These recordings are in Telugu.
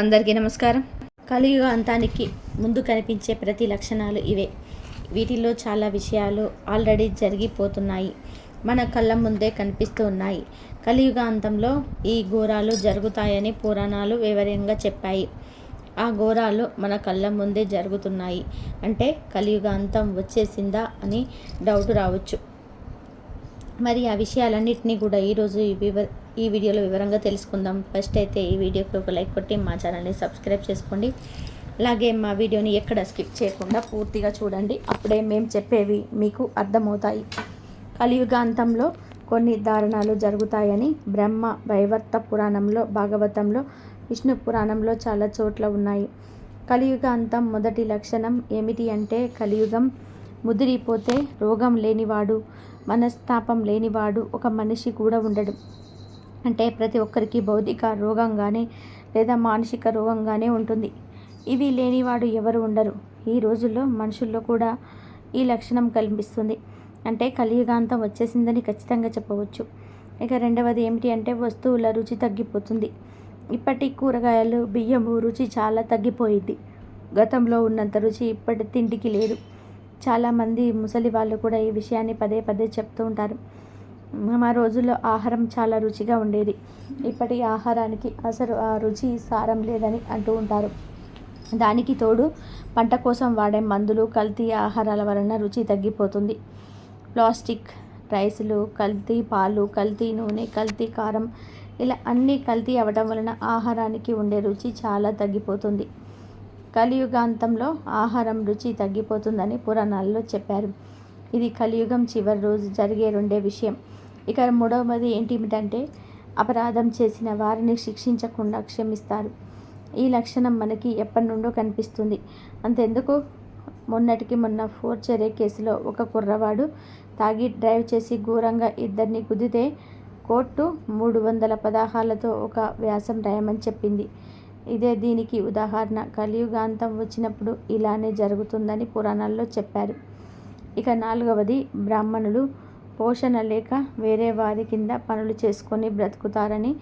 అందరికీ నమస్కారం. కలియుగ అంతానికి ముందు కనిపించే ప్రతి లక్షణాలు ఇవే. వీటిలో చాలా విషయాలు ఆల్రెడీ జరిగిపోతున్నాయి. మన కళ్ళ ముందే కనిపిస్తూ ఉన్నాయి. కలియుగ అంతంలో ఈ ఘోరాలు జరుగుతాయని పురాణాలు వివరంగా చెప్పాయి. ఆ ఘోరాలు మన కళ్ళ ముందే జరుగుతున్నాయి. అంటే కలియుగ అంతం వచ్చేసిందా అని డౌట్ రావచ్చు. మరి ఆ విషయాలన్నింటినీ కూడా ఈరోజు ఈ వివ ఈ వీడియోలో వివరంగా తెలుసుకుందాం. ఫస్ట్ అయితే ఈ వీడియోకి ఒక లైక్ కొట్టి మా ఛానల్ని సబ్స్క్రైబ్ చేసుకోండి. అలాగే మా వీడియోని ఎక్కడ స్కిప్ చేయకుండా పూర్తిగా చూడండి. అప్పుడే మేము చెప్పేవి మీకు అర్థమవుతాయి. కలియుగాంతంలో కొన్ని దారుణాలు జరుగుతాయని బ్రహ్మ వైవర్త పురాణంలో భాగవతంలో విష్ణు పురాణంలో చాలా చోట్ల ఉన్నాయి. కలియుగ అంతం మొదటి లక్షణం ఏమిటి అంటే కలియుగం ముదిరిపోతే రోగం లేనివాడు మనస్తాపం లేనివాడు ఒక మనిషి కూడా ఉండడు. అంటే ప్రతి ఒక్కరికి భౌతిక రోగంగానే లేదా మానసిక రోగంగానే ఉంటుంది. ఇవి లేనివాడు ఎవరు ఉండరు. ఈ రోజుల్లో మనుషుల్లో కూడా ఈ లక్షణం కనిపిస్తుంది. అంటే కలియుగాంతం వచ్చేసిందని ఖచ్చితంగా చెప్పవచ్చు. ఇక రెండవది ఏమిటి అంటే వస్తువుల రుచి తగ్గిపోతుంది. ఇప్పటి కూరగాయలు బియ్యము రుచి చాలా తగ్గిపోయింది. గతంలో ఉన్నంత రుచి ఇప్పటి తిండికి లేదు. చాలామంది ముసలి వాళ్ళు కూడా ఈ విషయాన్ని పదే పదే చెప్తూ ఉంటారు. మా రోజుల్లో ఆహారం చాలా రుచిగా ఉండేది. ఇప్పటి ఆహారానికి అసలు ఆ రుచి సారం లేదని అంటూ ఉంటారు. దానికి తోడు పంట కోసం వాడే మందులు కల్తీ ఆహారాల వలన రుచి తగ్గిపోతుంది. ప్లాస్టిక్ రైసులు కల్తీ పాలు కల్తీ నూనె కల్తీ కారం ఇలా అన్నీ కల్తీ అవ్వడం వలన ఆహారానికి ఉండే రుచి చాలా తగ్గిపోతుంది. కలియుగాంతంలో ఆహారం రుచి తగ్గిపోతుందని పురాణాల్లో చెప్పారు. ఇది కలియుగం చివరి రోజు జరిగే రెండే విషయం. ఇక మూడవది ఏంటిమిటంటే అపరాధం చేసిన వారిని శిక్షించకుండా క్షమిస్తారు. ఈ లక్షణం మనకి ఎప్పటి నుండో కనిపిస్తుంది. అంతెందుకు? మొన్నటికి మొన్న ఫోర్చరే కేసులో ఒక కుర్రవాడు తాగి డ్రైవ్ చేసి ఘోరంగా ఇద్దరిని కుదితే కోర్టు మూడు వందల పదహాలతో ఒక వ్యాసం రాయమని చెప్పింది. ఇదే దీనికి ఉదాహరణ. కలియుగాంతం వచ్చినప్పుడు ఇలానే జరుగుతుందని పురాణాల్లో చెప్పారు. ఇక నాలుగవది బ్రాహ్మణులు పోషణ లేక వేరే వారి కింద పనులు చేసుకొని బ్రతుకుతారని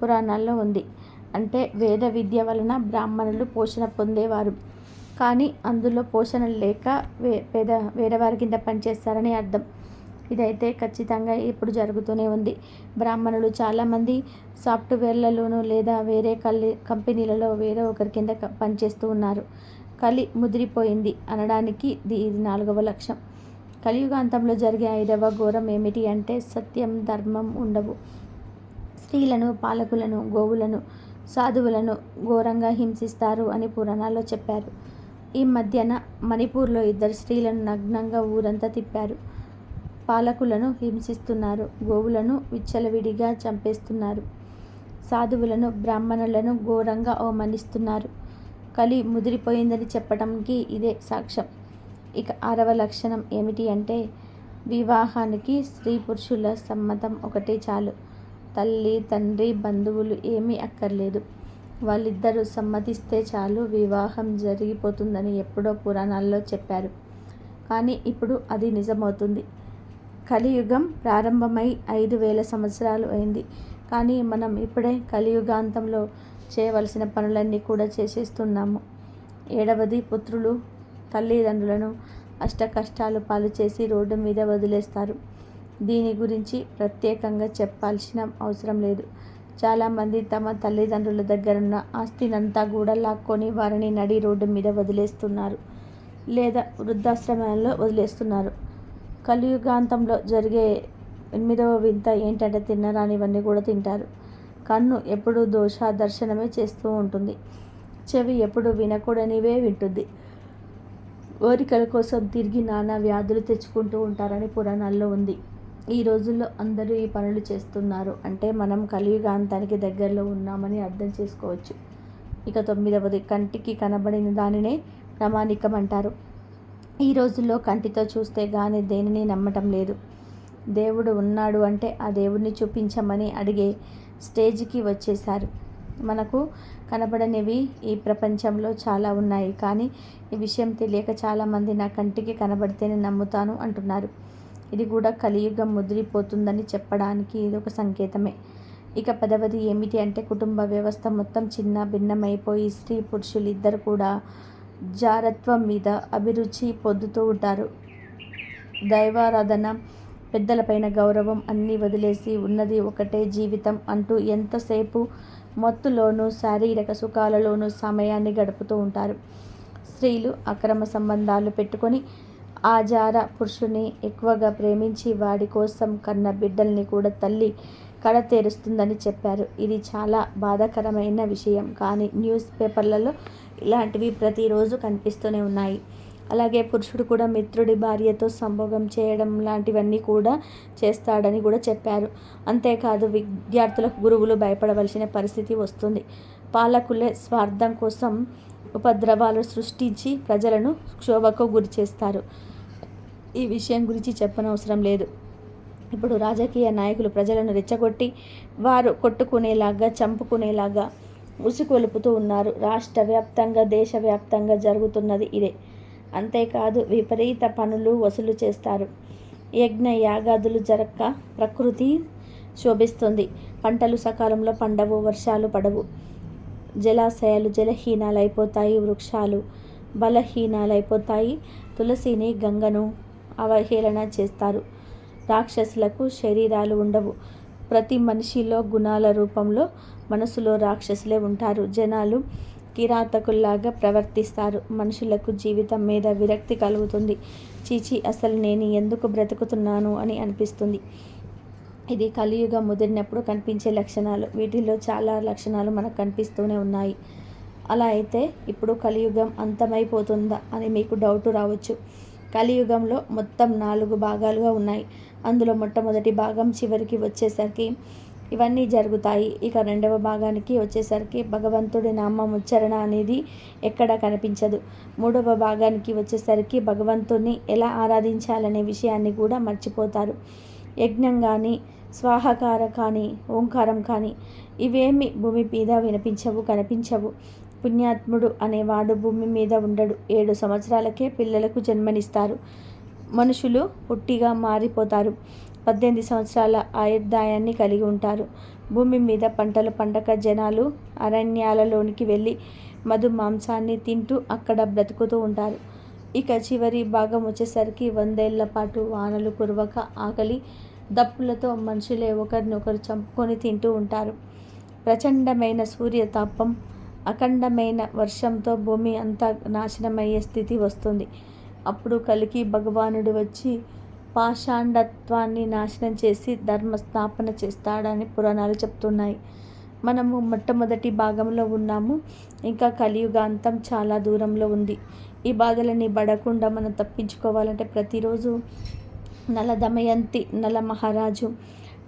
పురాణాల్లో ఉంది. అంటే వేద విద్య వలన బ్రాహ్మణులు పోషణ పొందేవారు. కానీ అందులో పోషణ లేక వే పేద వేరే వారి కింద పనిచేస్తారని అర్థం. ఇదైతే ఖచ్చితంగా ఇప్పుడు జరుగుతూనే ఉంది. బ్రాహ్మణులు చాలామంది సాఫ్ట్వేర్లలోనూ లేదా వేరే కలి కంపెనీలలో వేరే ఒకరి కింద పనిచేస్తూ ఉన్నారు. కలి ముదిరిపోయింది అనడానికి ఇది నాలుగవ లక్ష్యం. కలియుగాంతంలో జరిగే ఐదవ ఘోరం ఏమిటి అంటే సత్యం ధర్మం ఉండవు. స్త్రీలను పాలకులను గోవులను సాధువులను ఘోరంగా హింసిస్తారు అని పురాణాల్లో చెప్పారు. ఈ మధ్యన మణిపూర్లో ఇద్దరు స్త్రీలను నగ్నంగా ఊరంతా తిప్పారు. పాలకులను హింసిస్తున్నారు గోవులను విచ్చలవిడిగా చంపేస్తున్నారు సాధువులను బ్రాహ్మణులను ఘోరంగా అవమానిస్తున్నారు. కలి ముదిరిపోయిందని చెప్పడానికి ఇదే సాక్ష్యం. ఇక ఆరవ లక్షణం ఏమిటి అంటే వివాహానికి స్త్రీ పురుషుల సమ్మతం ఒకటే చాలు. తల్లి తండ్రి బంధువులు ఏమీ అక్కర్లేదు. వాళ్ళిద్దరూ సమ్మతిస్తే చాలు వివాహం జరిగిపోతుందని ఎప్పుడో పురాణాల్లో చెప్పారు. కానీ ఇప్పుడు అది నిజమవుతుంది. కలియుగం ప్రారంభమై ఐదు వేల సంవత్సరాలు అయింది. కానీ మనం ఇప్పుడే కలియుగాంతంలో చేయవలసిన పనులన్నీ కూడా చేసేస్తున్నాము. ఏడవది పుత్రులు తల్లిదండ్రులను అష్ట కష్టాలు పాలు చేసి రోడ్డు మీద వదిలేస్తారు. దీని గురించి ప్రత్యేకంగా చెప్పాల్సిన అవసరం లేదు. చాలామంది తమ తల్లిదండ్రుల దగ్గరున్న ఆస్తినంతా కూడా లాక్కొని వారిని నడి రోడ్డు మీద వదిలేస్తున్నారు లేదా వృద్ధాశ్రమాల్లో వదిలేస్తున్నారు. కలియుగాంతంలో జరిగే ఎనిమిదవ వింత ఏంటంటే తిన్నరానివన్నీ కూడా తింటారు. కన్ను ఎప్పుడు దోష దర్శనమే చేస్తూ ఉంటుంది. చెవి ఎప్పుడు వినకూడనివే వింటుంది. కోరికల కోసం తిరిగి నానా వ్యాధులు తెచ్చుకుంటూ ఉంటారని పురాణాల్లో ఉంది. ఈ రోజుల్లో అందరూ ఈ పనులు చేస్తున్నారు. అంటే మనం కలియుగాంతానికి దగ్గరలో ఉన్నామని అర్థం చేసుకోవచ్చు. ఇక తొమ్మిదవది కంటికి కనబడిన దానినే ప్రామాణికం అంటారు. ఈ రోజుల్లో కంటితో చూస్తే కానీ దేనిని నమ్మటం లేదు. దేవుడు ఉన్నాడు అంటే ఆ దేవుడిని చూపించమని అడిగే స్టేజ్కి వచ్చేసారు మనకు కనబడనివి ఈ ప్రపంచంలో చాలా ఉన్నాయి. కానీ ఈ విషయం తెలియక చాలామంది నా కంటికి కనబడితేనే నమ్ముతాను అంటున్నారు. ఇది కూడా కలియుగం ముదిరిపోతుందని చెప్పడానికి ఇది ఒక సంకేతమే. ఇక పదవది ఏమిటి అంటే కుటుంబ వ్యవస్థ మొత్తం చిన్న భిన్నమైపోయి స్త్రీ పురుషులు ఇద్దరు కూడా జారత్వం మీద అభిరుచి పొందుతూ ఉంటారు. దైవారాధన పెద్దలపైన గౌరవం అన్నీ వదిలేసి ఉన్నది ఒకటే జీవితం అంటూ ఎంతసేపు మత్తులోనూ శారీరక సుఖాలలోనూ సమయాన్ని గడుపుతూ ఉంటారు. స్త్రీలు అక్రమ సంబంధాలు పెట్టుకొని ఆచార పురుషుని ఎక్కువగా ప్రేమించి వాడి కోసం కన్న బిడ్డల్ని కూడా తల్లి కడతేరుస్తుందని చెప్పారు. ఇది చాలా బాధాకరమైన విషయం. కానీ న్యూస్ పేపర్లలో ఇలాంటివి ప్రతిరోజు కనిపిస్తూనే ఉన్నాయి. అలాగే పురుషుడు కూడా మిత్రుడి భార్యతో సంభోగం చేయడం లాంటివన్నీ కూడా చేస్తాడని కూడా చెప్పారు. అంతేకాదు విద్యార్థులకు గురువులు భయపడవలసిన పరిస్థితి వస్తుంది. పాలకులే స్వార్థం కోసం ఉపద్రవాలు సృష్టించి ప్రజలను క్షోభకు గురి చేస్తారు. ఈ విషయం గురించి చెప్పనవసరం లేదు. ఇప్పుడు రాజకీయ నాయకులు ప్రజలను రెచ్చగొట్టి వారు కొట్టుకునేలాగా చంపుకునేలాగా ఉసికొలుపుతూ ఉన్నారు. రాష్ట్ర వ్యాప్తంగా దేశవ్యాప్తంగా జరుగుతున్నది ఇదే. అంతేకాదు విపరీత పనులు వసూలు చేస్తారు. యజ్ఞ యాగాదులు జరక్క ప్రకృతి శోభిస్తుంది. పంటలు సకాలంలో పండవు వర్షాలు పడవు. జలాశయాలు జలహీనాలైపోతాయి వృక్షాలు బలహీనాలైపోతాయి. తులసిని గంగను అవహేళన చేస్తారు. రాక్షసులకు శరీరాలు ఉండవు. ప్రతి మనిషిలో గుణాల రూపంలో మనసులో రాక్షసులే ఉంటారు. జనాలు కిరాతకుల్లాగా ప్రవర్తిస్తారు. మనుషులకు జీవితం మీద విరక్తి కలుగుతుంది. చీచి అసలు నేను ఎందుకు బ్రతుకుతున్నాను అని అనిపిస్తుంది. ఇది కలియుగం ముదిరినప్పుడు కనిపించే లక్షణాలు. వీటిల్లో చాలా లక్షణాలు మనకు కనిపిస్తూనే ఉన్నాయి. అలా అయితే ఇప్పుడు కలియుగం అంతమైపోతుందా అని మీకు డౌట్ రావచ్చు. కలియుగంలో మొత్తం నాలుగు భాగాలుగా ఉన్నాయి. అందులో మొట్టమొదటి భాగం చివరికి వచ్చేసరికి ఇవన్నీ జరుగుతాయి. ఇక రెండవ భాగానికి వచ్చేసరికి భగవంతుడి నామం ఉచ్చారణ అనేది ఎక్కడ కనిపించదు. మూడవ భాగానికి వచ్చేసరికి భగవంతుడిని ఎలా ఆరాధించాలనే విషయాన్ని కూడా మర్చిపోతారు. యజ్ఞం కానీ స్వాహకార కానీ ఓంకారం కానీ ఇవేమి భూమి మీద వినిపించవు కనిపించవు. పుణ్యాత్ముడు అనేవాడు భూమి మీద ఉండడు. ఏడు సంవత్సరాలకే పిల్లలకు జన్మనిస్తారు. మనుషులు పుట్టిగా మారిపోతారు. పద్దెనిమిది సంవత్సరాల ఆయుర్దాయాన్ని కలిగి ఉంటారు. భూమి మీద పంటలు పండక జనాలు అరణ్యాలలోనికి వెళ్ళి మధు మాంసాన్ని తింటూ అక్కడ బ్రతుకుతూ ఉంటారు. ఇక చివరి భాగం వచ్చేసరికి వందేళ్ళ పాటు వానలు కురవక ఆకలి దప్పులతో మనుషులే ఒకరినొకరు చంపుకొని తింటూ ఉంటారు. ప్రచండమైన సూర్యతాపం అఖండమైన వర్షంతో భూమి అంతా నాశనమయ్యే స్థితి వస్తుంది. అప్పుడు కలికి భగవానుడు వచ్చి పాషాండత్వాన్ని నాశనం చేసి ధర్మ స్థాపన చేస్తాడని పురాణాలు చెప్తున్నాయి. మనము మొట్టమొదటి భాగంలో ఉన్నాము. ఇంకా కలియుగాంతం చాలా దూరంలో ఉంది. ఈ బాధలని పడకుండా మనం తప్పించుకోవాలంటే ప్రతిరోజు నల దమయంతి నల మహారాజు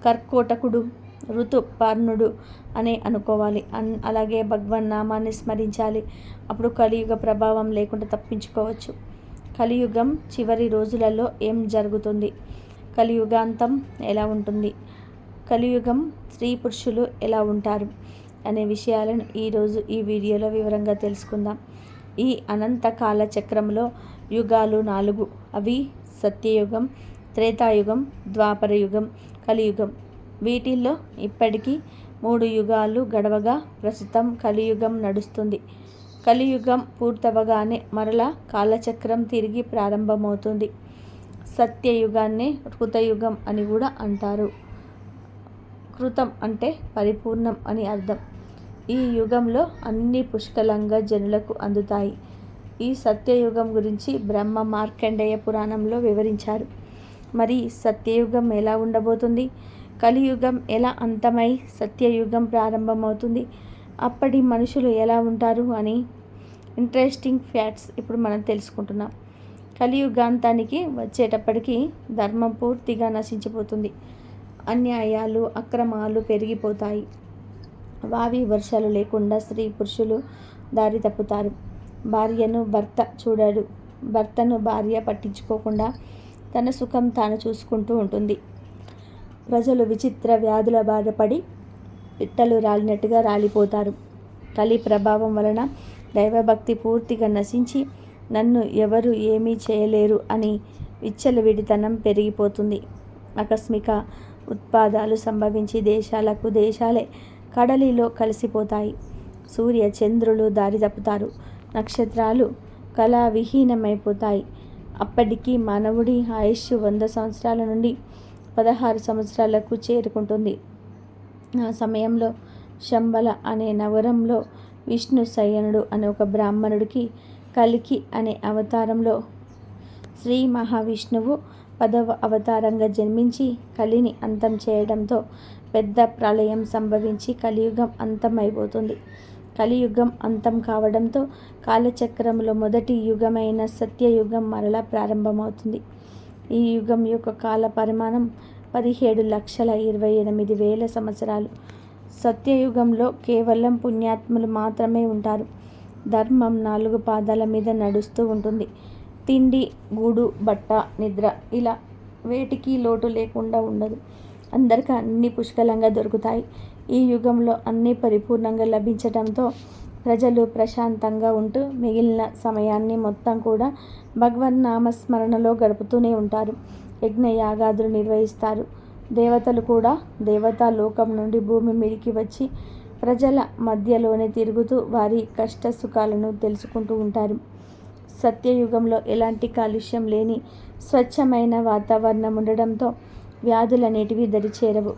కర్కోటకుడు ఋతుపర్ణుడు అని అనుకోవాలి. అన్ అలాగే భగవన్ నామాన్ని స్మరించాలి. అప్పుడు కలియుగ ప్రభావం లేకుండా తప్పించుకోవచ్చు. కలియుగం చివరి రోజులలో ఏం జరుగుతుంది? కలియుగాంతం ఎలా ఉంటుంది? కలియుగం స్త్రీ పురుషులు ఎలా ఉంటారు? అనే విషయాలను ఈరోజు ఈ వీడియోలో వివరంగా తెలుసుకుందాం. ఈ అనంతకాల చక్రంలో యుగాలు నాలుగు. అవి సత్యయుగం త్రేతాయుగం ద్వాపర యుగం కలియుగం. వీటిల్లో ఇప్పటికీ మూడు యుగాలు గడవగా ప్రస్తుతం కలియుగం నడుస్తుంది. కలియుగం పూర్తవగానే మరలా కాలచక్రం తిరిగి ప్రారంభమవుతుంది. సత్యయుగాన్ని కృతయుగం అని కూడా అంటారు. కృతం అంటే పరిపూర్ణం అని అర్థం. ఈ యుగంలో అన్ని పుష్కలంగా జనులకు అందుతాయి. ఈ సత్యయుగం గురించి బ్రహ్మ మార్కండేయ పురాణంలో వివరించారు. మరి సత్యయుగం ఎలా ఉండబోతుంది? కలియుగం ఎలా అంతమై సత్యయుగం ప్రారంభమవుతుంది? అప్పటి మనుషులు ఎలా ఉంటారు అని ఇంట్రెస్టింగ్ ఫ్యాక్ట్స్ ఇప్పుడు మనం తెలుసుకుంటున్నాం. కలియుగాంతానికి వచ్చేటప్పటికి ధర్మం పూర్తిగా నశించిపోతుంది. అన్యాయాలు అక్రమాలు పెరిగిపోతాయి. వావి వర్షాలు లేకుండా స్త్రీ పురుషులు దారి తప్పుతారు. భార్యను భర్త చూడడు. భర్తను భార్య పట్టించుకోకుండా తన సుఖం తాను చూసుకుంటూ ఉంటుంది. ప్రజలు విచిత్ర వ్యాధుల బాధపడి పిట్టలు రాలినట్టుగా రాలిపోతారు. కలి ప్రభావం వలన దైవభక్తి పూర్తిగా నశించి నన్ను ఎవరు ఏమీ చేయలేరు అని విచ్చలవిడితనం పెరిగిపోతుంది. ఆకస్మిక ఉత్పాదాలు సంభవించి దేశాలకు దేశాలే కడలిలో కలిసిపోతాయి. సూర్య చంద్రులు దారి తప్పుతారు. నక్షత్రాలు కళావిహీనమైపోతాయి. అప్పటికి మానవుడి ఆయుష్ వంద సంవత్సరాల నుండి పదహారు సంవత్సరాలకు చేరుకుంటుంది. ఆ సమయంలో శంబల అనే నగరంలో విష్ణు శయనుడు అనే ఒక బ్రాహ్మణుడికి కలికి అనే అవతారంలో శ్రీ మహావిష్ణువు పదవ అవతారంగా జన్మించి కలిని అంతం చేయడంతో పెద్ద ప్రళయం సంభవించి కలియుగం అంతమైపోతుంది. కలియుగం అంతం కావడంతో కాలచక్రంలో మొదటి యుగమైన సత్యయుగం మరలా ప్రారంభమవుతుంది. ఈ యుగం యొక్క కాల పరిమాణం పదిహేడు లక్షల ఇరవై ఎనిమిది వేల సంవత్సరాలు. సత్యయుగంలో కేవలం పుణ్యాత్ములు మాత్రమే ఉంటారు. ధర్మం నాలుగు పాదాల మీద నడుస్తూ ఉంటుంది. తిండి గూడు బట్ట నిద్ర ఇలా వేటికి లోటు లేకుండా ఉండదు. అందరికీ అన్ని పుష్కలంగా దొరుకుతాయి. ఈ యుగంలో అన్నీ పరిపూర్ణంగా లభించడంతో ప్రజలు ప్రశాంతంగా ఉంటూ మిగిలిన సమయాన్ని మొత్తం కూడా భగవన్ నామస్మరణలో గడుపుతూనే ఉంటారు. యజ్ఞయాగాదులు నిర్వహిస్తారు. దేవతలు కూడా దేవతా లోకం నుండి భూమి మీదికి వచ్చి ప్రజల మధ్యలోనే తిరుగుతూ వారి కష్ట సుఖాలను తెలుసుకుంటూ ఉంటారు. సత్యయుగంలో ఎలాంటి కాలుష్యం లేని స్వచ్ఛమైన వాతావరణం ఉండడంతో వ్యాధులనేటివి దరిచేరవు.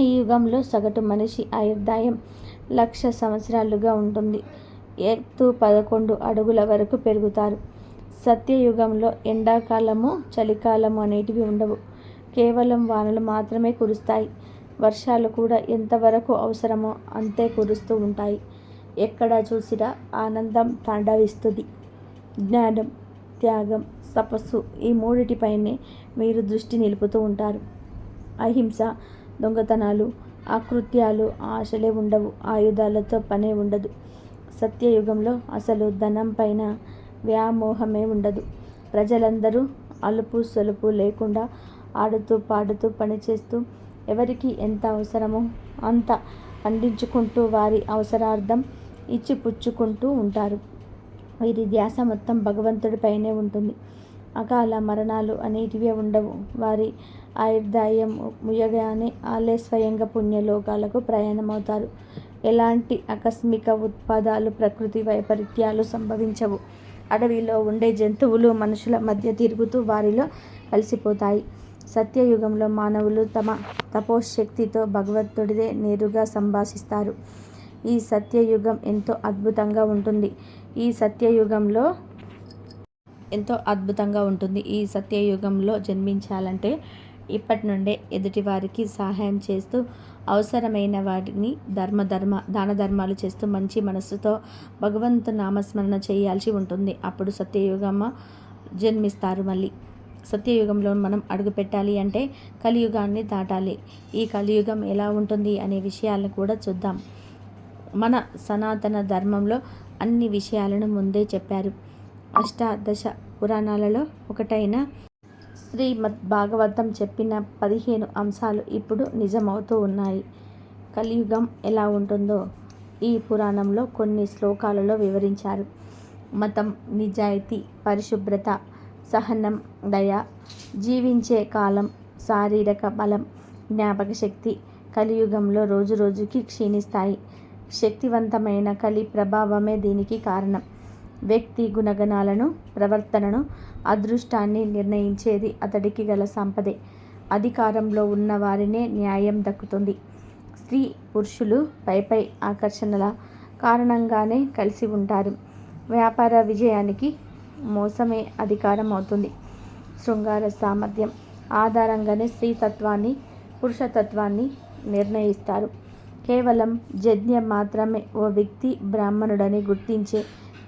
ఈ యుగంలో సగటు మనిషి ఆయుర్దాయం లక్ష సంవత్సరాలుగా ఉంటుంది. ఎత్తు పదకొండు అడుగుల వరకు పెరుగుతారు. సత్యయుగంలో ఎండాకాలము చలికాలము అనేటివి ఉండవు. కేవలం వానలు మాత్రమే కురుస్తాయి. వర్షాలు కూడా ఎంతవరకు అవసరమో అంతే కురుస్తూ ఉంటాయి. ఎక్కడ చూసినా ఆనందం తాండవిస్తుంది. జ్ఞానం త్యాగం తపస్సు ఈ మూడిటిపైనే మీరు దృష్టి నిలుపుతూ ఉంటారు. అహింస దొంగతనాలు ఆకృత్యాలు ఆశలే ఉండవు. ఆయుధాలతో పనే ఉండదు. సత్యయుగంలో అసలు ధనం పైన వ్యామోహమే ఉండదు. ప్రజలందరూ అలుపు సొలుపు లేకుండా ఆడుతూ పాడుతూ పనిచేస్తూ ఎవరికి ఎంత అవసరమో అంత పండించుకుంటూ వారి అవసరార్థం ఇచ్చిపుచ్చుకుంటూ ఉంటారు. వీరి ధ్యాస మొత్తం భగవంతుడిపైనే ఉంటుంది. అకాల మరణాలు అనేటివే ఉండవు. వారి ఆయుర్దాయం ముయగానే ఆలే స్వయంగా పుణ్యలోకాలకు ప్రయాణమవుతారు. ఎలాంటి ఆకస్మిక ఉత్పాదాలు ప్రకృతి వైపరీత్యాలు సంభవించవు. అడవిలో ఉండే జంతువులు మనుషుల మధ్య తిరుగుతూ వారిలో కలిసిపోతాయి. సత్యయుగంలో మానవులు తమ తపోశక్తితో భగవంతుడిదే నేరుగా సంభాషిస్తారు. ఈ సత్యయుగం ఎంతో అద్భుతంగా ఉంటుంది. ఈ సత్యయుగంలో ఎంతో అద్భుతంగా ఉంటుంది. ఈ సత్యయుగంలో జన్మించాలంటే ఇప్పటి నుండే ఎదుటివారికి సహాయం చేస్తూ అవసరమైన వాటిని ధర్మ ధర్మ దాన ధర్మాలు చేస్తూ మంచి మనస్సుతో భగవంతు నామస్మరణ చేయాల్సి ఉంటుంది. అప్పుడు సత్యయుగమ్మ జన్మిస్తారు మళ్ళీ. సత్యయుగంలో మనం అడుగుపెట్టాలి అంటే కలియుగాన్ని దాటాలి. ఈ కలియుగం ఎలా ఉంటుంది అనే విషయాలను కూడా చూద్దాం. మన సనాతన ధర్మంలో అన్ని విషయాలను ముందే చెప్పారు. అష్టాదశ పురాణాలలో ఒకటైన శ్రీమద్ భాగవతం చెప్పిన పదిహేను అంశాలు ఇప్పుడు నిజమవుతూ ఉన్నాయి. కలియుగం ఎలా ఉంటుందో ఈ పురాణంలో కొన్ని శ్లోకాలలో వివరించారు. మతం నిజాయితీ పరిశుభ్రత సహనం దయ జీవించే కాలం శారీరక బలం జ్ఞాపక శక్తి కలియుగంలో రోజు రోజుకి క్షీణిస్తాయి. శక్తివంతమైన కలి ప్రభావమే దీనికి కారణం. వ్యక్తి గుణగణాలను ప్రవర్తనను అదృష్టాన్ని నిర్ణయించేది అతడికి గల సంపదే. అధికారంలో ఉన్న వారినే న్యాయం దక్కుతుంది. స్త్రీ పురుషులు పైపై ఆకర్షణల కారణంగానే కలిసి ఉంటారు. వ్యాపార విజయానికి మోసమే అధికారం అవుతుంది. శృంగార సామర్థ్యం ఆధారంగానే స్త్రీతత్వాన్ని పురుషతత్వాన్ని నిర్ణయిస్తారు. కేవలం జజ్ఞ మాత్రమే ఓ వ్యక్తి బ్రాహ్మణుడని గుర్తించే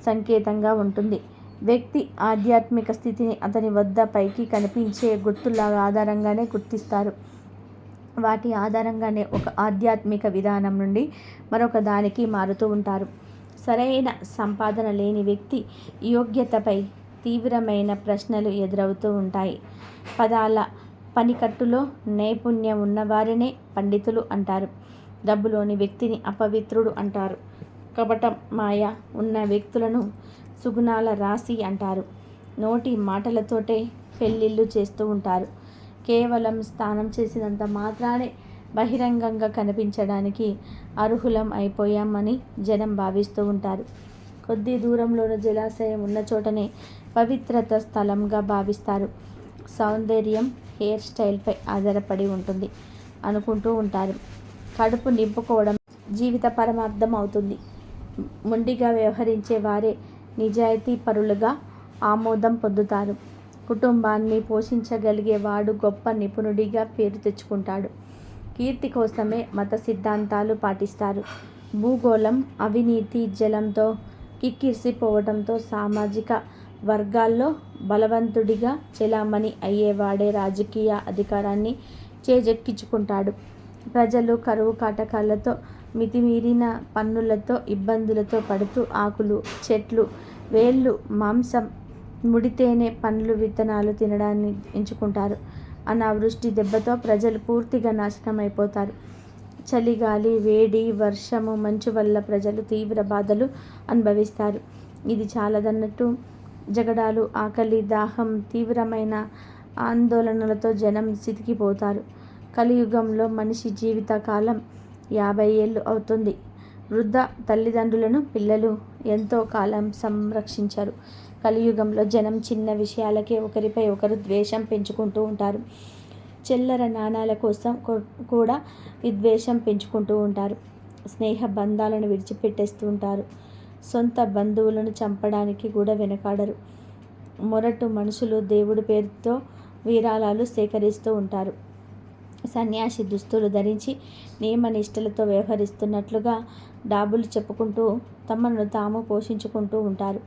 సంకేతంగా ఉంటుంది. వ్యక్తి ఆధ్యాత్మిక స్థితిని అతని వద్ద పైకి కనిపించే గుర్తుల ఆధారంగానే గుర్తిస్తారు. వాటి ఆధారంగానే ఒక ఆధ్యాత్మిక విధానం నుండి మరొక దానికి మారుతూ ఉంటారు. సరైన సంపాదన లేని వ్యక్తి యోగ్యతపై తీవ్రమైన ప్రశ్నలు ఎదురవుతూ ఉంటాయి. పదాల పనికట్టులో నైపుణ్యం ఉన్నవారినే పండితులు అంటారు. డబ్బులోని వ్యక్తిని అపవిత్రుడు అంటారు. కపటం మాయ ఉన్న వ్యక్తులను సుగుణాల రాశి అంటారు. నోటి మాటలతోటే పెళ్ళిళ్ళు చేస్తూ ఉంటారు. కేవలం స్నానం చేసినంత మాత్రానే బహిరంగంగా కనిపించడానికి అర్హులం అయిపోయామని జనం భావిస్తూ ఉంటారు. కొద్ది దూరంలోని జలాశయం ఉన్న చోటనే పవిత్రత స్థలంగా భావిస్తారు. సౌందర్యం హెయిర్ స్టైల్పై ఆధారపడి ఉంటుంది అనుకుంటూ ఉంటారు. కడుపు నింపుకోవడం జీవిత పరమార్థం అవుతుంది. మొండిగా వ్యవహరించే వారే నిజాయితీ పరులుగా ఆమోదం పొందుతారు. కుటుంబాన్ని పోషించగలిగే వాడు గొప్ప నిపుణుడిగా పేరు తెచ్చుకుంటాడు. కీర్తి కోసమే మత సిద్ధాంతాలు పాటిస్తారు. భూగోళం అవినీతి జలంతో కిక్కిరిసిపోవడంతో సామాజిక వర్గాల్లో బలవంతుడిగా చెలామణి అయ్యేవాడే రాజకీయ అధికారాన్ని చేజెక్కించుకుంటాడు. ప్రజలు కరువు కాటకాలతో మితిమీరిన పన్నులతో ఇబ్బందులతో పడుతూ ఆకులు చెట్లు వేళ్ళు మాంసం ముడితేనే పండ్లు విత్తనాలు తినడాన్ని ఎంచుకుంటారు. అనావృష్టి దెబ్బతో ప్రజలు పూర్తిగా నాశనం అయిపోతారు చలిగాలి వేడి వర్షము మంచు వల్ల ప్రజలు తీవ్ర బాధలు అనుభవిస్తారు. ఇది చాలదన్నట్టు జగడాలు ఆకలి దాహం తీవ్రమైన ఆందోళనలతో జనం సితికిపోతారు. కలియుగంలో మనిషి జీవితకాలం యాభై ఏళ్ళు అవుతుంది. వృద్ధ తల్లిదండ్రులను పిల్లలు ఎంతో కాలం సంరక్షించరు. కలియుగంలో జనం చిన్న విషయాలకే ఒకరిపై ఒకరు ద్వేషం పెంచుకుంటూ ఉంటారు. చిల్లర నాణాల కోసం కూడా విద్వేషం పెంచుకుంటూ ఉంటారు. స్నేహ బంధాలను విడిచిపెట్టేస్తూ ఉంటారు. సొంత బంధువులను చంపడానికి కూడా వెనకాడరు. మొరటు మనుషులు దేవుడి పేరుతో విరాళాలు సేకరిస్తూ ఉంటారు. సన్యాసి దుస్తులు ధరించి నియమనిష్టలతో వ్యవహరిస్తున్నట్లుగా డాబులు చెప్పుకుంటూ తమను తాము పోషించుకుంటూ ఉంటారు.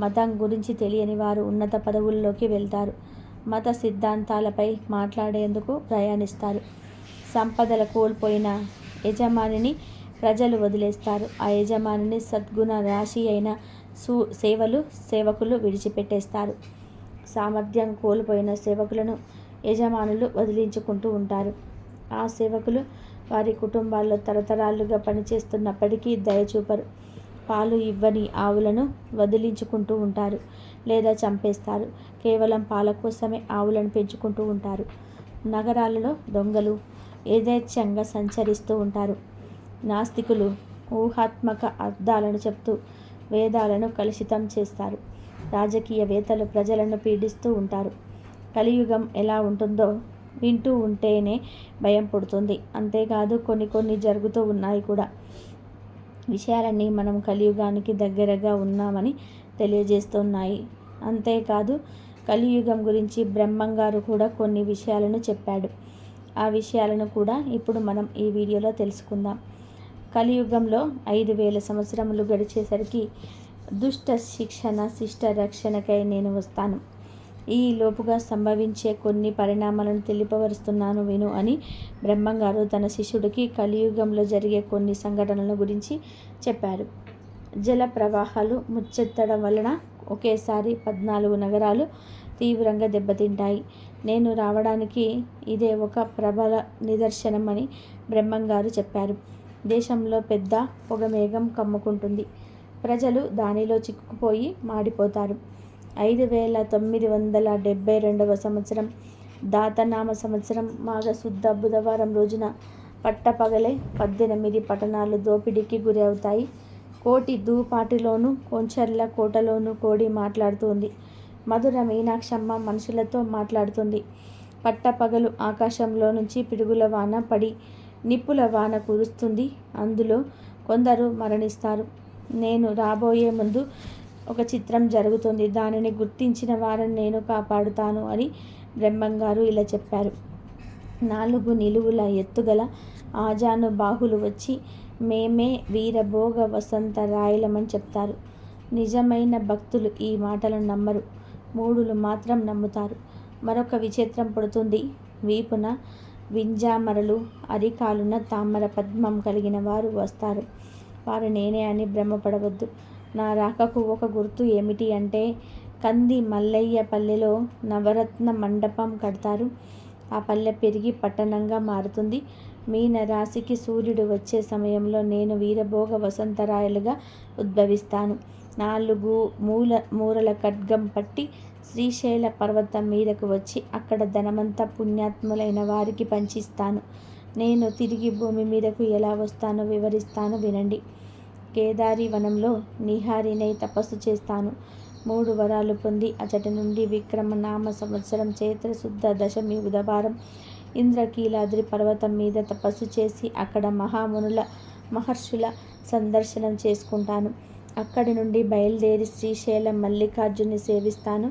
మతం గురించి తెలియని వారు ఉన్నత పదవుల్లోకి వెళ్తారు. మత సిద్ధాంతాలపై మాట్లాడేందుకు ప్రయాణిస్తారు. సంపదల కోల్పోయిన యజమానిని ప్రజలు వదిలేస్తారు. ఆ యజమానిని సద్గుణ రాశి అయిన సు సేవలు సేవకులు విడిచిపెట్టేస్తారు. సామర్థ్యం కోల్పోయిన సేవకులను యజమానులు వదిలించుకుంటూ ఉంటారు. ఆ సేవకులు వారి కుటుంబాల్లో తరతరాలుగా పనిచేస్తున్నప్పటికీ దయచూపరు పాలు ఇవ్వని ఆవులను వదిలించుకుంటూ ఉంటారు లేదా చంపేస్తారు. కేవలం పాల కోసమే ఆవులను పెంచుకుంటూ ఉంటారు. నగరాలలో దొంగలు యథేచ్ఛంగా సంచరిస్తూ ఉంటారు. నాస్తికులు ఊహాత్మక అర్థాలను చెప్తూ వేదాలను కలుషితం చేస్తారు. రాజకీయవేత్తలు ప్రజలను పీడిస్తూ ఉంటారు. కలియుగం ఎలా ఉంటుందో వింటూ ఉంటేనే భయం పుడుతుంది. అంతేకాదు కొన్ని కొన్ని జరుగుతూ ఉన్నాయి కూడా. విషయాలన్నీ మనం కలియుగానికి దగ్గరగా ఉన్నామని తెలియజేస్తున్నాయి. అంతేకాదు కలియుగం గురించి బ్రహ్మంగారు కూడా కొన్ని విషయాలను చెప్పాడు. ఆ విషయాలను కూడా ఇప్పుడు మనం ఈ వీడియోలో తెలుసుకుందాం. కలియుగంలో ఐదు వేల సంవత్సరములు గడిచేసరికి దుష్ట శిక్షణ శిష్ట రక్షణకై నేను వస్తాను. ఈ లోపుగా సంభవించే కొన్ని పరిణామాలను తెలియపరుస్తున్నాను విను అని బ్రహ్మంగారు తన శిష్యుడికి కలియుగంలో జరిగే కొన్ని సంఘటనల గురించి చెప్పారు. జల ప్రవాహాలు ముచ్చెత్తడం వలన ఒకేసారి పద్నాలుగు నగరాలు తీవ్రంగా దెబ్బతింటాయి. నేను రావడానికి ఇదే ఒక ప్రబల నిదర్శనం అని బ్రహ్మంగారు చెప్పారు. దేశంలో పెద్ద పొగమేఘం కమ్ముకుంటుంది. ప్రజలు దానిలో చిక్కుకుపోయి మాడిపోతారు. ఐదు వేల తొమ్మిది వందల డెబ్బై రెండవ సంవత్సరం. దాతనామ సంవత్సరం మాఘశుద్ధ బుధవారం రోజున పట్టపగలే పద్దెనిమిది పట్టణాలు దోపిడీకి గురి అవుతాయి కోటి దూపాటిలోనూ కొంచెర్ల కోటలోనూ కోడి మాట్లాడుతుంది. మధుర మీనాక్షమ్మ మనుషులతో మాట్లాడుతుంది. పట్టపగలు ఆకాశంలో నుంచి పిడుగుల వాన పడి నిప్పుల వాన కురుస్తుంది. అందులో కొందరు మరణిస్తారు. నేను రాబోయే ముందు ఒక చిత్రం జరుగుతుంది. దానిని గుర్తించిన వారిని నేను కాపాడుతాను అని బ్రహ్మంగారు ఇలా చెప్పారు. నాలుగు నిలువుల ఎత్తుగల ఆజాను బాహులు వచ్చి మేమే వీరభోగ వసంత రాయలమని చెప్తారు. నిజమైన భక్తులు ఈ మాటలను నమ్మరు. మూడులు మాత్రం నమ్ముతారు. మరొక విచిత్రం పుడుతుంది. వీపున వింజామరలు అరికాలున తామర పద్మం కలిగిన వారు వస్తారు. వారు నేనే అని భ్రమపడవద్దు. నా రాకకు ఒక గుర్తు ఏమిటి అంటే కంది మల్లయ్య పల్లెలో నవరత్న మండపం కడతారు. ఆ పల్లె పెరిగి పట్టణంగా మారుతుంది. మీన రాశికి సూర్యుడు వచ్చే సమయంలో నేను వీరభోగ వసంతరాయలుగా ఉద్భవిస్తాను. నాలుగు మూల మూరల ఖడ్గం పట్టి శ్రీశైల పర్వతం మీదకు వచ్చి అక్కడ ధనమంతా పుణ్యాత్ములైన వారికి పంచిస్తాను. నేను తిరిగి భూమి మీదకు ఎలా వస్తానో వివరిస్తాను వినండి. కేదారి వనంలో నిహారినై తపస్సు చేస్తాను. మూడు వరాలు పొంది అచటి నుండి విక్రమనామ సంవత్సరం చైత్ర శుద్ధ దశమి బుధవారం ఇంద్రకీలాద్రి పర్వతం మీద తపస్సు చేసి అక్కడ మహామునుల మహర్షుల సందర్శనం చేసుకుంటాను. అక్కడి నుండి బయలుదేరి శ్రీశైలం మల్లికార్జుని సేవిస్తాను.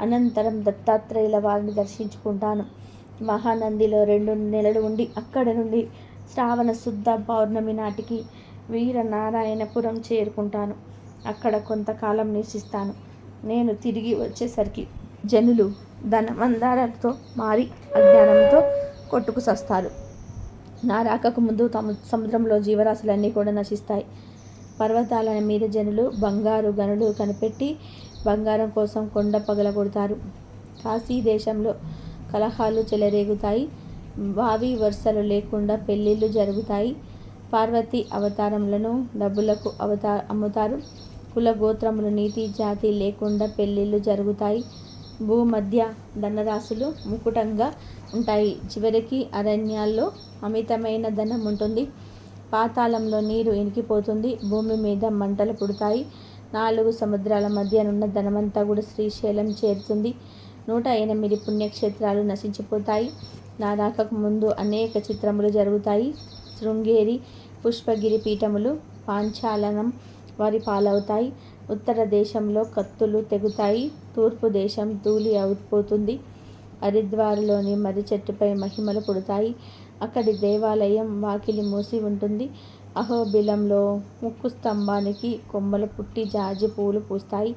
అనంతరం దత్తాత్రేయుల వారిని దర్శించుకుంటాను. మహానందిలో రెండు నెలలు ఉండి అక్కడ నుండి శ్రావణ శుద్ధ పౌర్ణమి నాటికి వీరనారాయణపురం చేరుకుంటాను. అక్కడ కొంతకాలం నివసిస్తాను. నేను తిరిగి వచ్చేసరికి జనులు ధనమందారాలతో మారి అజ్ఞానంతో కొట్టుకు సస్తారు. నా రాకకు ముందు తమ సముద్రంలో జీవరాశులన్నీ కూడా నశిస్తాయి. పర్వతాల మీద జనులు బంగారు గనులు కనిపెట్టి బంగారం కోసం కొండ పగలగొడతారు కాశీ దేశంలో కలహాలు చెలరేగుతాయి. బావి వరుసలు లేకుండా పెళ్ళిళ్ళు జరుగుతాయి. పార్వతి అవతారములను డబ్బులకు అవతా అమ్ముతారు. కుల గోత్రములు నీతి జాతి లేకుండా పెళ్ళిళ్ళు జరుగుతాయి. భూమధ్య ధనరాశులు ముకుటంగా ఉంటాయి. చివరికి అరణ్యాల్లో అమితమైన ధనం ఉంటుంది. పాతాళంలో నీరు ఇనికిపోతుంది. భూమి మీద మంటలు పుడతాయి. నాలుగు సముద్రాల మధ్యనున్న ధనమంతా కూడా శ్రీశైలం చేరుతుంది. నూట ఎనిమిది పుణ్యక్షేత్రాలు నశించిపోతాయి. నా రాకకు ముందు అనేక చిత్రములు జరుగుతాయి. శృంగేరి పుష్పగిరి పీఠములు పాంచాలనం వారి పాలవుతాయి. ఉత్తర దేశంలో కత్తులు తెగుతాయి. తూర్పు దేశం ధూళి అవుపోతుంది హరిద్వారులోని మర్రి చెట్టుపై మహిమలు పుడతాయి. అక్కడి దేవాలయం వాకిలి మూసి ఉంటుంది. అహోబిలంలో ముక్కు స్తంభానికి కొమ్మలు పుట్టి జాజి పూలు పూస్తాయి.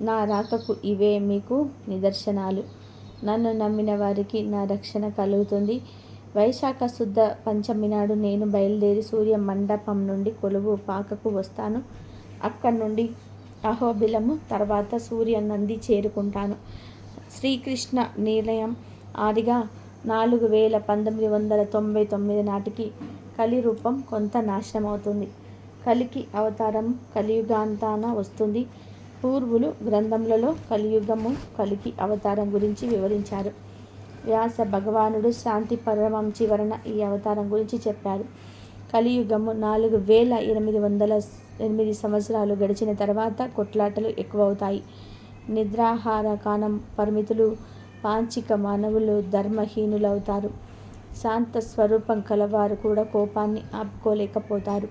నా రాకకు ఇవే మీకు నిదర్శనాలు. నన్ను నమ్మిన వారికి నా రక్షణ కలుగుతుంది. వైశాఖ శుద్ధ పంచమి నాడు నేను బయలుదేరి సూర్య మండపం నుండి కొలువు పాకకు వస్తాను. అక్కడి నుండి అహోబిలము తర్వాత సూర్య నంది చేరుకుంటాను. శ్రీకృష్ణ నిలయం ఆదిగా నాలుగు వేల పంతొమ్మిది వందల తొంభై తొమ్మిది నాటికి కలి రూపం కొంత నాశనం అవుతుంది కలికి అవతారం కలియుగాంతాన వస్తుంది. పూర్వులు గ్రంథములలో కలియుగము కలికి అవతారం గురించి వివరించారు. వ్యాస భగవానుడు శాంతి పరమం చివరన ఈ అవతారం గురించి చెప్పారు. కలియుగము నాలుగు వేల ఎనిమిది వందల ఎనిమిది సంవత్సరాలు గడిచిన తర్వాత కొట్లాటలు ఎక్కువవుతాయి. నిద్రాహార కాలం పరిమితులు పాంచిక మానవులు ధర్మహీనులవుతారు. శాంత స్వరూపం కలవారు కూడా కోపాన్ని ఆపుకోలేకపోతారు.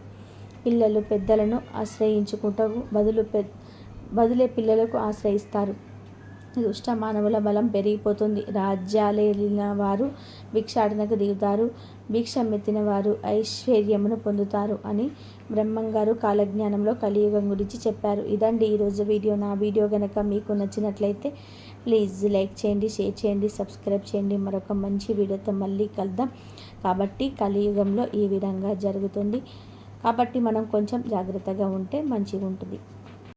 పిల్లలు పెద్దలను ఆశ్రయించుకుంటూ బదులు పె బదులే పిల్లలకు ఆశ్రయిస్తారు. దుష్ట మానవుల బలం పెరిగిపోతుంది. రాజ్యాలేలిన వారు భిక్షాటనకు దిగుతారు. భిక్షమెత్తిన వారు ఐశ్వర్యమును పొందుతారు అని బ్రహ్మంగారు కాలజ్ఞానంలో కలియుగం గురించి చెప్పారు. ఇదండి ఈరోజు వీడియో. నా వీడియో కనుక మీకు నచ్చినట్లయితే ప్లీజ్ లైక్ చేయండి షేర్ చేయండి సబ్స్క్రైబ్ చేయండి. మరొక మంచి వీడియోతో మళ్ళీ కలుద్దాం. కాబట్టి కలియుగంలో ఈ విధంగా జరుగుతుంది. కాబట్టి మనం కొంచెం జాగ్రత్తగా ఉంటే మంచిగా ఉంటుంది